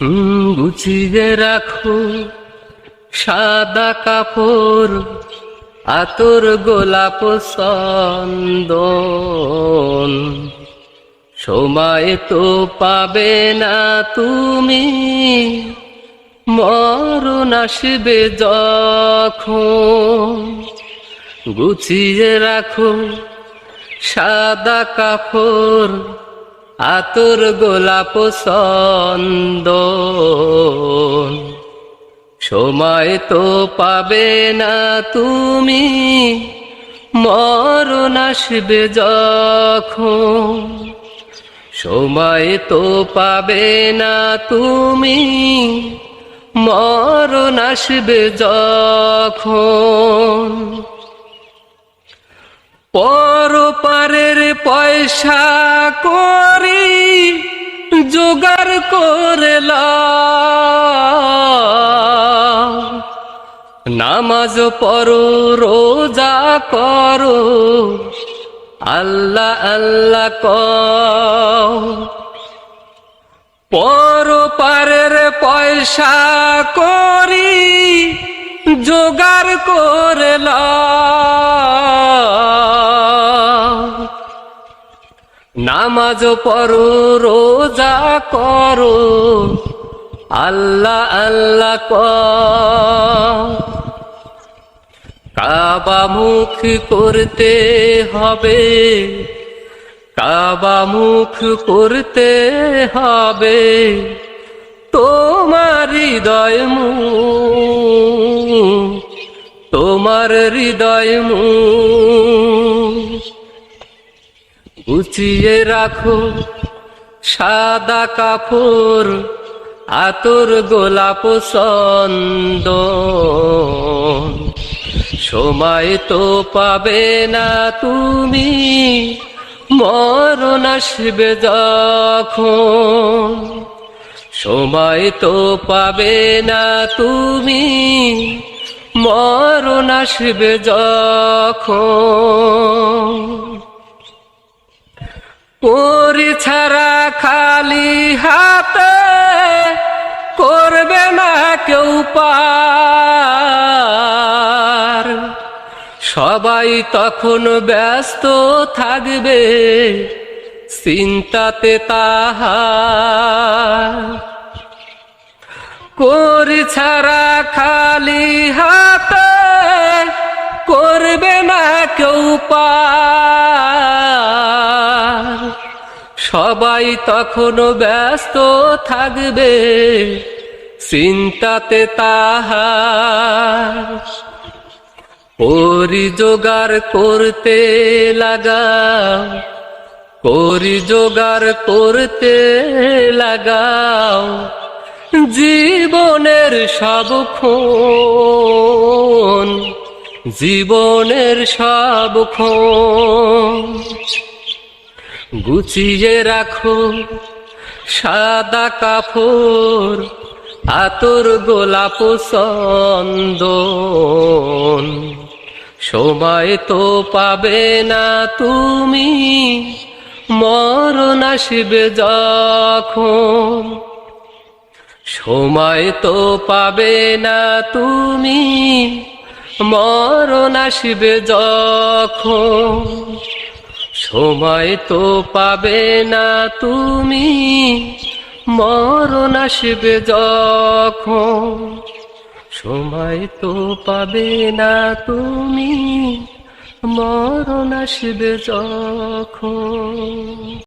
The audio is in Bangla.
গুছিয়ে রাখো সাদা কাপড়, আতর গোলাপ সন্দন সময় তো পাবে না তুমি, মরণ আসবে যখন। গুছিয়ে রাখো সাদা কাপড় আতর গোলাপ সন্দন সময় তো পাবে না তুমি, মরণ আসবে যখন। সময় তো পাবে না তুমি, মরণ আসবে যখন। পরপারের পয়সা করি, জোগাড় করে লাও। নামাজ পড়ো, রোজা করো, আল্লাহ আল্লাহ কও পরপারের পয়সা করি, জোগাড় করে নামাজ পড়ো, রোজা করো। আল্লাহ আল্লাহ কাবা মুখ করতে হবে। কাবা মুখ করতে হবে। তোমার হৃদয় মু, তোমার হৃদয় মুখ গুছিয়ে রাখো সাদা কাপড়, আতর গোলাপ সন্দন সময় তো পাবে না তুমি, মরণ আসবে যখন। সময় তো পাবে না তুমি, মরণ আসবে যখন। পরি ছাড়া খালি হাতে করবে না কেউ পার। সবাই তখন ব্যস্ত থাকবে চিন্তাতে তাহার। করি ছাড়া খালি হাতে করবে সবাই তখন ব্যস্ত থাকবে, চিন্তাতে তাহার। করি জোগাড় করতে লাগাও করি জোগাড় করতে লাগাও। জীবনের সব জীবনের সব গুছিয়ে রাখো সাদা কাপড়, আতর গোলাপ সন্দন সময় তো পাবে না তুমি, মরণ আসবে যখন। সময় তো পাবে না তুমি, মরণ আসবে যখন। সময় তো পাবে না তুমি। মরণ আসবে যখন। সময় তো পাবে না তুমি। মরণ আসবে যখন।